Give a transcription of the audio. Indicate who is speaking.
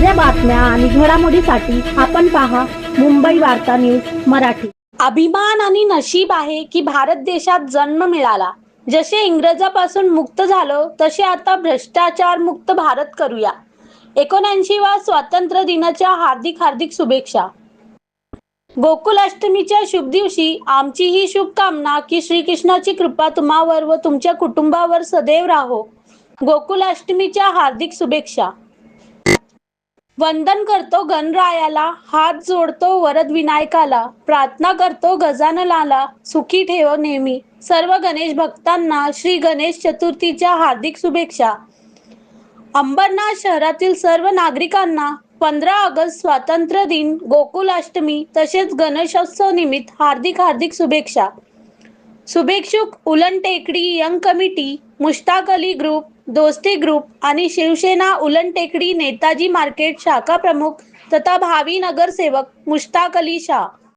Speaker 1: बातम्या आणि घडामोडीसाठी आपण पहा मुंबई वार्ता न्यूज मराठी.
Speaker 2: अभिमान आणि नशीब आहे की भारत देशात जन्म मिळाला. जसे इंग्रजापासून मुक्त झालो तसे आता भ्रष्टाचार मुक्त भारत करूया. एकोणऐंशी वा स्वातंत्र्य दिनाच्या हार्दिक हार्दिक शुभेच्छा. गोकुलाष्टमीच्या शुभ दिवशी आमची ही शुभकामना की श्रीकृष्णाची कृपा तुम्हावर व तुमच्या कुटुंबावर सदैव राहो. गोकुलाष्टमीच्या हार्दिक शुभेच्छा. वंदन करतो गणरायाला हात जोडतो वरद विनायकाला प्रार्थना करतो गजाननाला सुखी ठेव नेहमी. सर्व गणेश भक्तांना श्री गणेश चतुर्थीच्या हार्दिक शुभेच्छा. अंबरनाथ शहरातील सर्व नागरिकांना पंधरा ऑगस्ट स्वातंत्र्य दिन गोकुलाष्टमी तसेच गणेशोत्सव निमित्त हार्दिक हार्दिक शुभेच्छा. शुभेच्छुक Ulan Tekdi young committee Mushtaq Ali group दोस्ती ग्रुप आणि शिवसेना उलनटेकडी नेताजी मार्केट शाखा प्रमुख तथा भावी नगरसेवक मुश्ताक अली शाह.